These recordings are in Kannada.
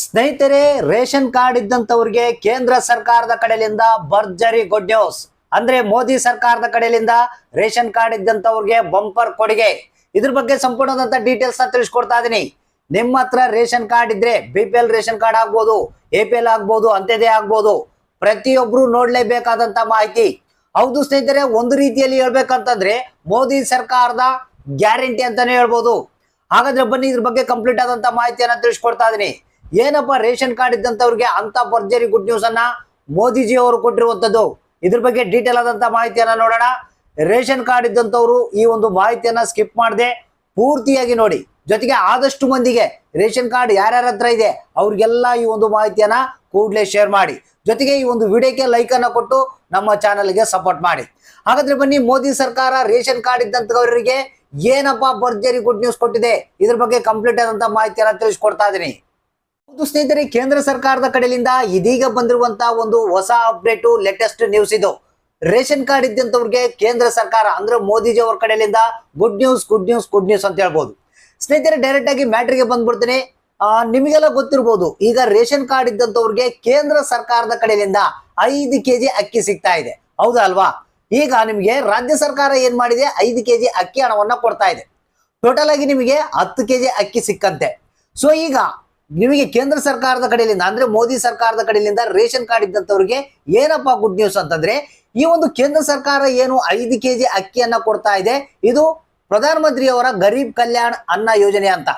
ಸ್ನೇಹಿತರೆ, ರೇಷನ್ ಕಾರ್ಡ್ ಇದ್ದಂತವ್ರಿಗೆ ಕೇಂದ್ರ ಸರ್ಕಾರದ ಕಡೆಯಿಂದ ಭರ್ಜರಿ ಗುಡ್ ನ್ಯೂಸ್ ಅಂದ್ರೆ ಮೋದಿ ಸರ್ಕಾರದ ಕಡೆಯಿಂದ ರೇಷನ್ ಕಾರ್ಡ್ ಇದ್ದಂತವ್ರಿಗೆ ಬಂಪರ್ ಕೊಡುಗೆ. ಇದ್ರ ಬಗ್ಗೆ ಸಂಪೂರ್ಣವಾದಂತ ಡೀಟೇಲ್ಸ್ನ ತಿಳಿಸ್ಕೊಡ್ತಾ ಇದೀನಿ. ನಿಮ್ಮ ಹತ್ರ ರೇಷನ್ ಕಾರ್ಡ್ ಇದ್ರೆ B P L ration card ಆಗ್ಬೋದು ಎ ಪಿ ಎಲ್ ಆಗ್ಬೋದು ಅಂತ್ಯದೇ ಆಗ್ಬೋದು. ಪ್ರತಿಯೊಬ್ರು ನೋಡ್ಲೇಬೇಕಾದಂತ ಮಾಹಿತಿ. ಹೌದು ಸ್ನೇಹಿತರೆ, ಒಂದು ರೀತಿಯಲ್ಲಿ ಹೇಳ್ಬೇಕಂತಂದ್ರೆ ಮೋದಿ ಸರ್ಕಾರದ ಗ್ಯಾರಂಟಿ ಅಂತಾನೆ ಹೇಳ್ಬೋದು. ಹಾಗಾದ್ರೆ ಬನ್ನಿ ಇದ್ರ ಬಗ್ಗೆ ಕಂಪ್ಲೀಟ್ ಆದಂತ ಮಾಹಿತಿಯನ್ನ ತಿಳಿಸ್ಕೊಡ್ತಾ ಇದೀನಿ. ಏನಪ್ಪ ರೇಷನ್ ಕಾರ್ಡ್ ಇದ್ದಂಥವ್ರಿಗೆ ಅಂತ ಭರ್ಜರಿ ಗುಡ್ ನ್ಯೂಸ್ ಅನ್ನ ಮೋದಿಜಿ ಅವರು ಕೊಟ್ಟಿರುವಂತದ್ದು ಇದ್ರ ಬಗ್ಗೆ ಡೀಟೇಲ್ ಆದಂತ ಮಾಹಿತಿಯನ್ನ ನೋಡೋಣ. ರೇಷನ್ ಕಾರ್ಡ್ ಇದ್ದಂತವ್ರು ಈ ಒಂದು ಮಾಹಿತಿಯನ್ನ ಸ್ಕಿಪ್ ಮಾಡದೆ ಪೂರ್ತಿಯಾಗಿ ನೋಡಿ. ಜೊತೆಗೆ ಆದಷ್ಟು ಮಂದಿಗೆ ರೇಷನ್ ಕಾರ್ಡ್ ಯಾರ್ಯಾರ ಹತ್ರ ಇದೆ, ಅವ್ರಿಗೆಲ್ಲ ಈ ಒಂದು ಮಾಹಿತಿಯನ್ನ ಕೂಡಲೇ ಶೇರ್ ಮಾಡಿ. ಜೊತೆಗೆ ಈ ಒಂದು ವಿಡಿಯೋಕ್ಕೆ ಲೈಕ್ ಅನ್ನ ಕೊಟ್ಟು ನಮ್ಮ ಚಾನಲ್ಗೆ ಸಪೋರ್ಟ್ ಮಾಡಿ. ಹಾಗಾದ್ರೆ ಬನ್ನಿ, ಮೋದಿ ಸರ್ಕಾರ ರೇಷನ್ ಕಾರ್ಡ್ ಇದ್ದಂತವರಿಗೆ ಏನಪ್ಪಾ ಭರ್ಜರಿ ಗುಡ್ ನ್ಯೂಸ್ ಕೊಟ್ಟಿದೆ? ಇದ್ರ ಬಗ್ಗೆ ಕಂಪ್ಲೀಟ್ ಆದಂತ ಮಾಹಿತಿಯನ್ನ ತಿಳಿಸ್ಕೊಡ್ತಾ ಇದೀನಿ. ಹೌದು ಸ್ನೇಹಿತರೆ, ಕೇಂದ್ರ ಸರ್ಕಾರದ ಕಡೆಯಿಂದ ಇದೀಗ ಬಂದಿರುವಂತಹ ಒಂದು ಹೊಸ ಅಪ್ಡೇಟ್ ಲೇಟೆಸ್ಟ್ ನ್ಯೂಸ್ ಇದು. ರೇಷನ್ ಕಾರ್ಡ್ ಇದ್ದಂತವ್ರಿಗೆ ಕೇಂದ್ರ ಸರ್ಕಾರ, ಅಂದ್ರೆ ಮೋದಿಜಿ ಅವ್ರ ಕಡೆಯಿಂದ good news good news good news ಅಂತ ಹೇಳ್ಬೋದು. ಸ್ನೇಹಿತರೆ ಡೈರೆಕ್ಟ್ ಆಗಿ ಮ್ಯಾಟ್ರಿಗೆ ಬಂದ್ಬಿಡ್ತೀನಿ. ನಿಮಗೆಲ್ಲ ಗೊತ್ತಿರ್ಬೋದು, ಈಗ ರೇಷನ್ ಕಾರ್ಡ್ ಇದ್ದಂತವ್ರಿಗೆ ಕೇಂದ್ರ ಸರ್ಕಾರದ ಕಡೆಯಿಂದ ಐದು ಕೆಜಿ ಅಕ್ಕಿ ಸಿಗ್ತಾ ಇದೆ. ಹೌದಾ ಅಲ್ವಾ? ಈಗ ನಿಮಗೆ ರಾಜ್ಯ ಸರ್ಕಾರ ಏನ್ ಮಾಡಿದೆ? ಐದು ಕೆಜಿ ಅಕ್ಕಿ ಹಣವನ್ನ ಕೊಡ್ತಾ ಇದೆ. ಟೋಟಲ್ ಆಗಿ ನಿಮಗೆ ಹತ್ತು ಕೆಜಿ ಅಕ್ಕಿ ಸಿಕ್ಕಂತೆ. ಸೊ ಈಗ ನಿಮಗೆ ಕೇಂದ್ರ ಸರ್ಕಾರದ ಕಡೆಯಿಂದ ಅಂದ್ರೆ ಮೋದಿ ಸರ್ಕಾರದ ಕಡೆಯಿಂದ ರೇಷನ್ ಕಾರ್ಡ್ ಇದ್ದಂಥವ್ರಿಗೆ ಏನಪ್ಪಾ ಗುಡ್ ನ್ಯೂಸ್ ಅಂತಂದ್ರೆ ಈ ಒಂದು ಕೇಂದ್ರ ಸರ್ಕಾರ ಏನು ಐದು ಕೆಜಿ ಅಕ್ಕಿಯನ್ನ ಕೊಡ್ತಾ ಇದೆ, ಇದು ಪ್ರಧಾನಮಂತ್ರಿ ಅವರ ಗರೀಬ್ ಕಲ್ಯಾಣ್ ಅನ್ನ ಯೋಜನೆ ಅಂತ.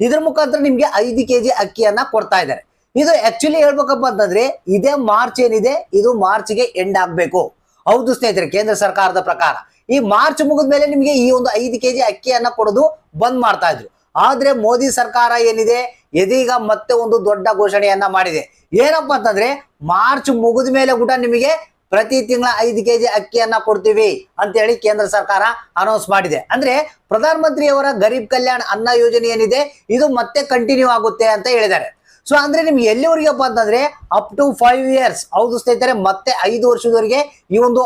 ಇದ್ರ ಮುಖಾಂತರ ನಿಮ್ಗೆ ಐದು ಕೆಜಿ ಅಕ್ಕಿಯನ್ನ ಕೊಡ್ತಾ ಇದ್ದಾರೆ. ಇದು ಆಕ್ಚುಲಿ ಹೇಳ್ಬೇಕಪ್ಪ ಅಂತಂದ್ರೆ ಇದೇ ಮಾರ್ಚ್ ಏನಿದೆ, ಇದು ಮಾರ್ಚ್ಗೆ ಎಂಡ್ ಆಗ್ಬೇಕು. ಹೌದು ಸ್ನೇಹಿತರೆ, ಕೇಂದ್ರ ಸರ್ಕಾರದ ಪ್ರಕಾರ. ಈ ಮಾರ್ಚ್ ಮುಗಿದ ಮೇಲೆ ನಿಮಗೆ ಈ ಒಂದು ಐದು ಕೆಜಿ ಅಕ್ಕಿಯನ್ನ ಕೊಡೋದು ಬಂದ್ ಮಾಡ್ತಾ ಇದ್ರು. ಆದ್ರೆ ಮೋದಿ ಸರ್ಕಾರ ಏನಿದೆ ಇದೀಗ ಮತ್ತೆ ಒಂದು ದೊಡ್ಡ ಘೋಷಣೆಯನ್ನ ಮಾಡಿದೆ. ಏನಪ್ಪಾ ಅಂತಂದ್ರೆ ಮಾರ್ಚ್ ಮುಗಿದ ಮೇಲೆ ಕೂಡ ನಿಮಗೆ ಪ್ರತಿ ತಿಂಗಳ ಐದು ಕೆಜಿ ಅಕ್ಕಿಯನ್ನ ಕೊಡ್ತೀವಿ ಅಂತ ಹೇಳಿ ಕೇಂದ್ರ ಸರ್ಕಾರ ಅನೌನ್ಸ್ ಮಾಡಿದೆ. ಅಂದ್ರೆ ಪ್ರಧಾನ ಮಂತ್ರಿಯವರ ಗರೀಬ್ ಕಲ್ಯಾಣ ಅನ್ನ ಯೋಜನೆ ಏನಿದೆ, ಇದು ಮತ್ತೆ ಕಂಟಿನ್ಯೂ ಆಗುತ್ತೆ ಅಂತ ಹೇಳಿದ್ದಾರೆ. ಸೊ ಅಂದ್ರೆ ನಿಮ್ಗೆ ಎಲ್ಲಿವರೆಗಪ್ಪ ಅಂತಂದ್ರೆ ಅಪ್ ಟು ಫೈವ್ ಇಯರ್ಸ್ ಹೌದು ಸ್ನೇಹಿತರೆ, ಮತ್ತೆ ಐದು ವರ್ಷದವರೆಗೆ ಈ ಒಂದು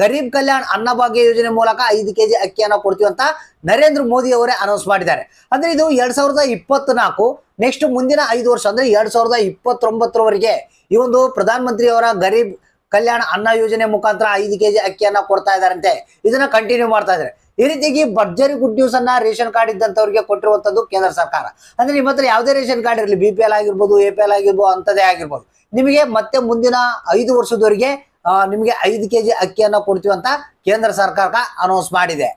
ಗರೀಬ್ ಕಲ್ಯಾಣ್ ಅನ್ನಭಾಗ್ಯ ಯೋಜನೆ ಮೂಲಕ ಐದು ಕೆಜಿ ಅಕ್ಕಿಯನ್ನು ಕೊಡ್ತೀವಿ ಅಂತ ನರೇಂದ್ರ ಮೋದಿ ಅವರೇ ಅನೌನ್ಸ್ ಮಾಡಿದ್ದಾರೆ. ಅಂದ್ರೆ ಇದು ಎರಡ್ ಸಾವಿರದ ಇಪ್ಪತ್ನಾಲ್ಕು ನೆಕ್ಸ್ಟ್ ಮುಂದಿನ ಐದು ವರ್ಷ ಅಂದ್ರೆ ಎರಡ್ ಸಾವಿರದ ಇಪ್ಪತ್ತೊಂಬತ್ತರವರೆಗೆ ಈ ಒಂದು ಪ್ರಧಾನ ಮಂತ್ರಿ ಅವರ ಗರೀಬ್ ಕಲ್ಯಾಣ ಅನ್ನ ಯೋಜನೆ ಮುಖಾಂತರ ಐದು ಕೆಜಿ ಅಕ್ಕಿಯನ್ನ ಕೊಡ್ತಾ ಇದಾರಂತೆ ಇದನ್ನ ಕಂಟಿನ್ಯೂ ಮಾಡ್ತಾ ಇದ್ದಾರೆ. ಈ ರೀತಿಯಾಗಿ ಭರ್ಜರಿ ಗುಡ್ ನ್ಯೂಸ್ ಅನ್ನ ರೇಷನ್ ಕಾರ್ಡ್ ಇದ್ದಂಥವ್ರಿಗೆ ಕೊಟ್ಟಿರುವಂತದ್ದು ಕೇಂದ್ರ ಸರ್ಕಾರ. ಅಂದ್ರೆ ನಿಮ್ಮ ಹತ್ರ ಯಾವುದೇ ರೇಷನ್ ಕಾರ್ಡ್ ಇರಲಿ ಬಿ ಪಿ ಎಲ್ ಆಗಿರ್ಬೋದು ಎ ಪಿ ಎಲ್ ಆಗಿರ್ಬೋದು ಅಂತದೇ ಆಗಿರ್ಬೋದು. ನಿಮಗೆ ಮತ್ತೆ ಮುಂದಿನ ಐದು ವರ್ಷದವರೆಗೆ ನಿಮಗೆ ಐದು ಕೆಜಿ ಅಕ್ಕಿಯನ್ನು ಕೊಡ್ತೀವಿ ಅಂತ ಕೇಂದ್ರ ಸರ್ಕಾರ ಅನೌನ್ಸ್ ಮಾಡಿದೆ.